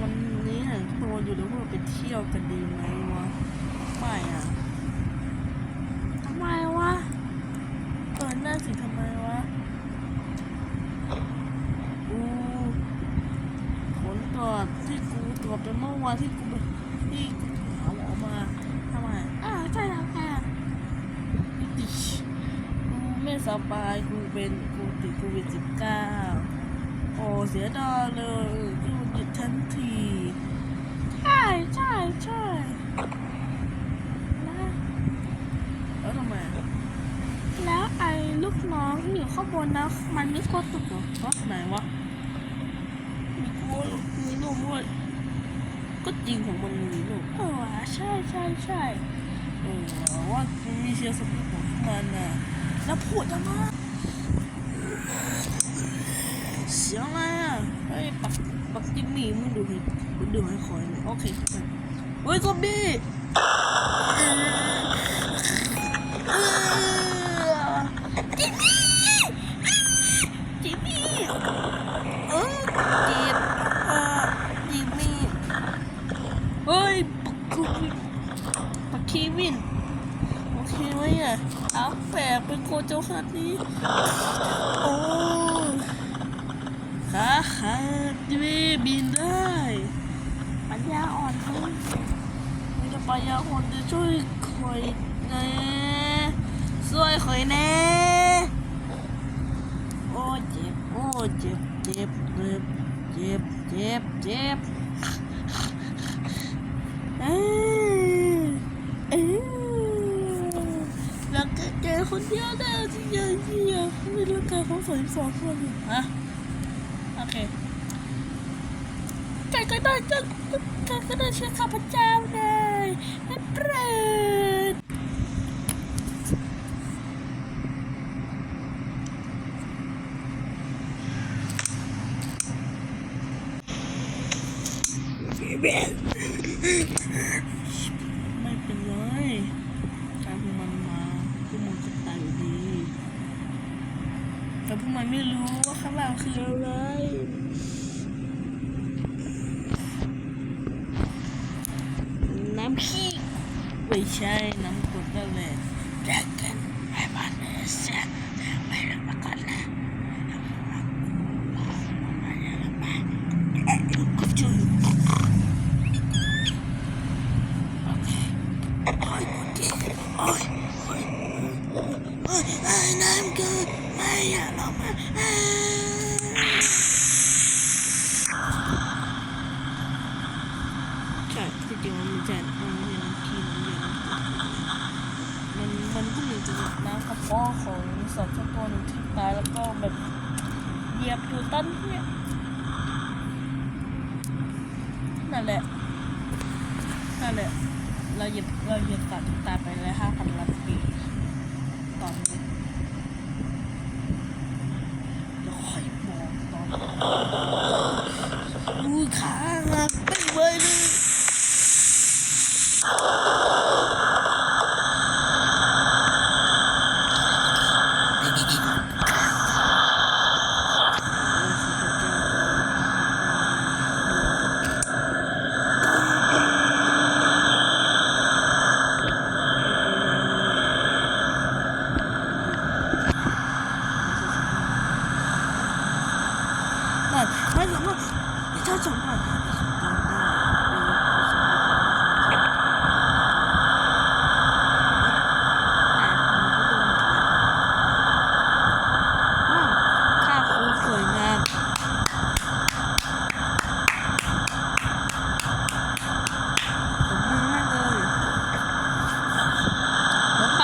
วันนี้เนี่ยพวกเราอยู่แล้วพวกเราไปเที่ยวกันดีไหมวะไม่อะทำไมวะเออน่าสิทำไมวะอูผลตรวจที่กูตรวจไปเมื่อวานที่กูไปที่กูหาหมอมาทำไมอ่าใช่แล้วค่ะอิ๊ชกูไม่สบายกูเป็นกูติดโควิดสิบเก้าโอ้เสียดายเลยที่มันหยุดทันที ใช่ใช่ใช่นะแล้วทำไมแล้วไอ้ลูกน้องที่อยู่ข้างบนนะมันไม่กลัวตกเหรอวะไหนวะมีกลัวมีลูกด้วยก็จริงของมันมีลูกเออใช่ใช่ใช่เออว่ามีเชียร์สปิริตของมันน่ะแล้วพูดทำไม เสียงอะไรอะเฮ้ยปักปักจิมมี่มึงดูให้มึงดูให้คอยหน่อยโอเคครับเฮ้ยซอมบี้เออจิมมี่จิมมี่เออจิมเออจิมมี่เฮ้ยปักคูปักคีวินโอเคไหมอะเอาแปลกเป็นโคโจคันนี้โอ้ ขาขาดดิบินได้ปัญญาอ่อนเพิ่งมันจะปัญญาอ่อนจะช่วยคอยแน่ช่วยคอยแน่โอ้เจ็บโอ้เจ็บเจ็บเจ็บเจ็บเจ็บเจ็บเอ้ยเอ้ยแล้วก็เจอคนเดียวได้ที่ยังที่ยังไม่รู้การของฝนฟองคนอยู่ฮะ เคใครก็ได้จะใครก็ได้เชื่อข้าพเจ้าเลยให้เปรตไม่เป็นไรการพวกมันมาพวกมันก็ตายอยู่ดี แต่พวกมันไม่รู้ว่าข้างล่างคืออะไร น้ำขี้ ไม่ใช่น้ำก องสัตว์สักตัวหนึ่งที่ตายแล้วก็แบบเหยียบอยู่ต้นเนี่ยนั่นแหละนั่นแหละเราเหยียบเราเหยียบตัดตายไปแล้วห้าพันล้านปีตอนนี้เดี๋ยวค่อยบอกตอนอู้ขาหักไปเลยเลย นั่นไม่สามารถไม่ใช่สามารถหาประสบการณ์ได้ข้าครูสวยงามผมมือมากเลยลงไป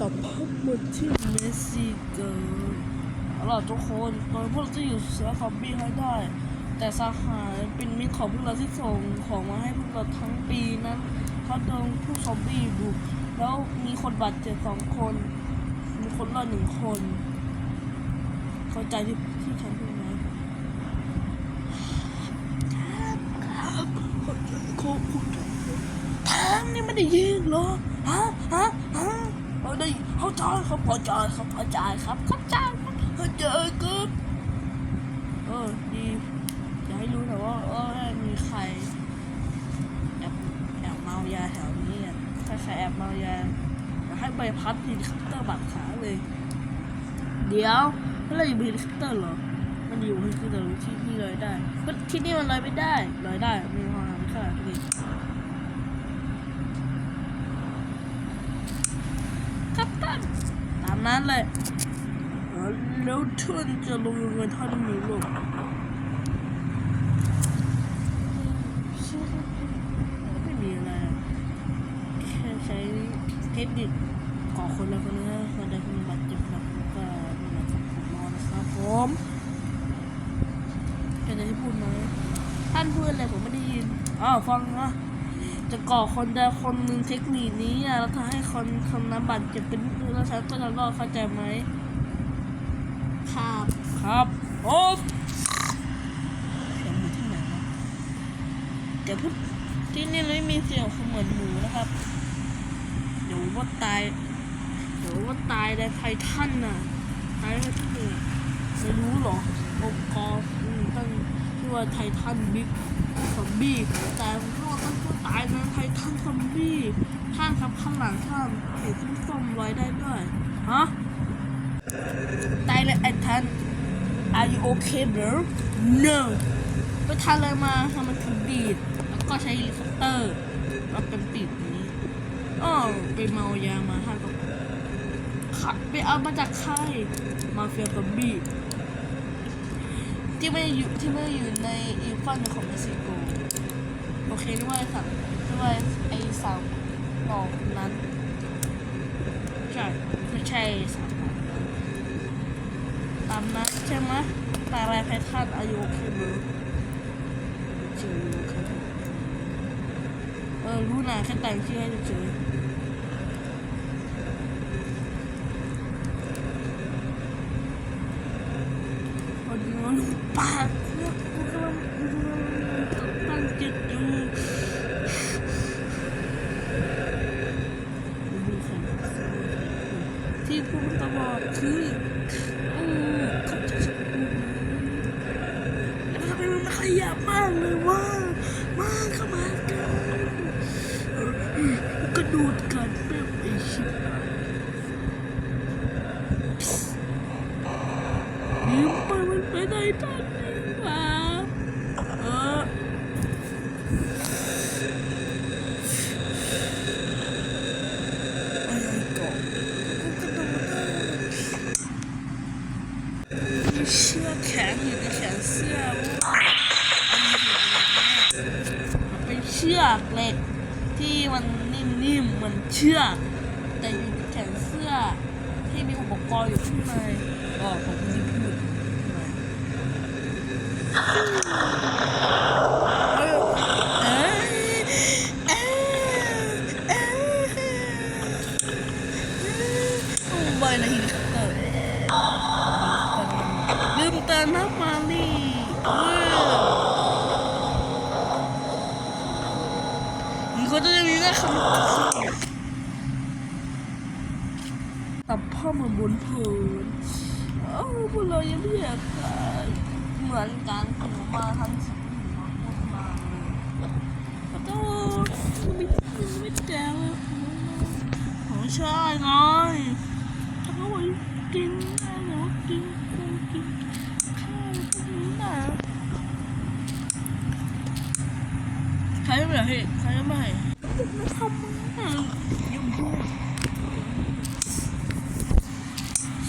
ต่อพบมาที่เม็กซิโก เอาล่ะทุกคนตอนพวกเราจะอยู่เสือซอมบี้ให้ได้ แต่สหายเป็นมิตรของพวกเราที่ส่งของมาให้พวกลอดทั้งปีนั้นเขาโดนผู้ซอมบี้บุกแล้วมีคนบาดเจ็บสองคน มีคนรอดหนึ่งคน เข้าใจที่ที่ฉันพูดไหมครับคุณทางนี่ไม่ได้ยินเหรอฮะฮะฮะเอาได้เข้าใจครับเข้าใจครับเข้าใจครับเข้าใจครับ เข้าใจครับเออดีอย่าให้รู้นะว่าเออมีใครแอบแอบเมายาแถวนี้อะถ้าใครแอบเมายาอย่าให้ใบพัดทีนคัตเตอร์บาดขาเลย เดี๋ยวเมื่อไหรอยู่บนคอปเตอร์เหรอมันอยู่บนคอปเตอร์ที่พี่ลอยได้ที่นี่มันลอยไม่ได้ลอยได้มีความหมายค่ะพี่ครับท่านตามนั้นเลย แล้วท่านจะลงยังไงท่านไม่มีลูกไม่มีอะไรแค่ใช้เทคนิคก่อคนละคนละคนใดคนหนึ่งบาดเจ็บแล้วก็นี่แหละครับผมรอนะครับผมแกจะให้พูดไหมท่านพูดอะไรผมไม่ได้ยินอ้าวฟังนะจะก่อคนใดคนหนึ่งเทคนิคนี้อะแล้วถ้าให้คนคนนั้นบาดเจ็บเป็นแล้วฉันก็จะรอดเข้าใจไหม ครับครับโอ้เสียงหมูที่ไหนนะเดี๋ยวพูดที่นี่ไม่มีเสียงเหมือนหมูนะครับ เดี๋ยวว่าตาย เดี๋ยวว่าตายในไททันน่ะตายไม่ถูกไม่รู้หรอองค์กรอืมตั้งที่ว่าไททันบิ๊กซอมบี้แต่ผมว่าต้องก็ตายในไททันซอมบี้ท่านครับข้างหลังท่านเห็นส้มๆไว้ได้ด้วยฮะ ตายเลยไอ้ทัน Are you okay bro No ไปทานอะไรมาทำมันถึงดีด แล้วก็ใช้เฮลิคอปเตอร์มาเป็นปีกนี้อ้อไปเมายามาท่านก็ขับไปเอามาจากค่ายมาเฟียซอมบี้ที่ไม่อยู่ที่ไม่อยู่ในอีกฝั่งหนึ่งของเม็กซิโกโอเคด้วยค่ะด้วยไอ้สาวหลอกนั้นใช่ไม่ใช่สาว ตามนั้นใช่ไหมตายรายไพทันอายุคือเคไหมเฉยโอเคเออรู้นะแค่แต่งชื่อให้เฉยๆวันนี้มันปากเนี่ยกู กระโดดกันแบบไอ้ชิบยืมไปมันไปไหนตอนนี้วะเอออะไรก่อนกูกระโดดได้มีเชือกแข็งอยู่ในแขนเสื้อว่ามันเป็นเชือกเหล็กที่มัน นิ่มเหมือนเชือกแต่อยู่ในแขนเสื้อที่มีอุปกรณ์อยู่ข้างในก็ผมไม่ได้พูดเอ้ยเอ้ยเอ้ยเอ้ยโอ้บอยนะฮิลิคอปเตอร์ ลืมเติมน้ำมันดิเออมันก็จะมีแค่คำตับพ่อมาบ นเพลินเอ้าพวกเรายังไม่อยากตายเหมือนกันหนูมาทันสิตมาพูดมาเลยขอโทษไม่ไม่แจ้งเลยของใช่ไงถ้าเขาบอกกินได้หนูกินกูกินข้าวพวกนี้นะใครไม่เหรอพี่ใครไม่ไม่ทำมายุ่งยุ่ง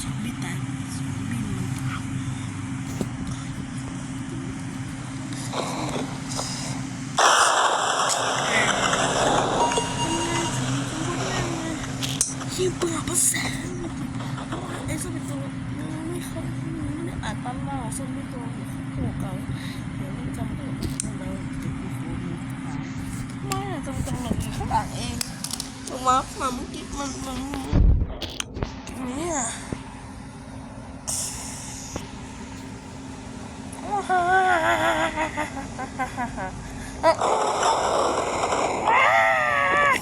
ซอมบี้แตกซอมบี้มันตามยิงปืนภาษาไอ้สมัยตัวไม่เคย ไม่ได้อ่านตำราสมัยตัวหัวเก่าเดี๋ยวมันจำได้เราติดหูหูหูตรงหลังข้างหลังเองตรงมามาเมื่อกี้มันมันเนี่ย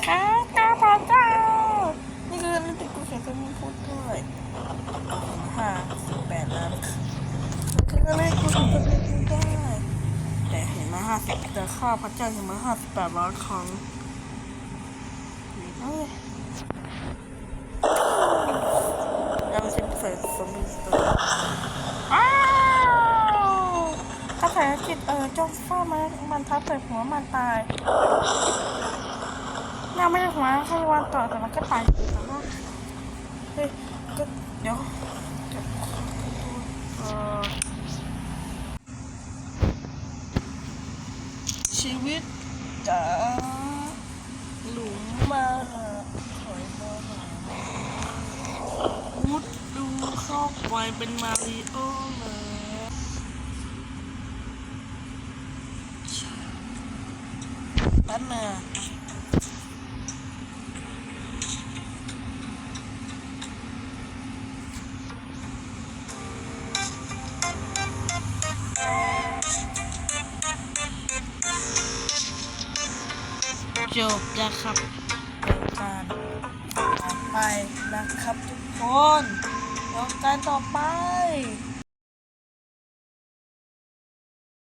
ครับตาพระเจ้านี่คือเรื่องที่กูเขียนจะมีพูดด้วยห้าสิบแปดล้าน คืออะไรกูเขียนจะมีพูดได้แต่เห็นมาห้าสิบแต่ข้าพระเจ้าเห็นมาห้าสิบแปดล้านครั้งเอ้ยยังเซ็นเสร็จสมบูรณ์อ้าวกระแสจิตเออจ้องฟ้ามันมันทับใส่หัวมันตายน่าไม่ใช่หัวแค่วันต่อแต่มันก็ตายแต่ว่าเฮ้ยก็เดี๋ยวเดี๋ยวเออ ชีวิตจ๋าหลุมมาถอยมาหามุดดูครอบไวเป็นมาริโอเลยแป๊บนึง นะครับเดินการต่อไปนะครับทุกคนเดินการต่อไป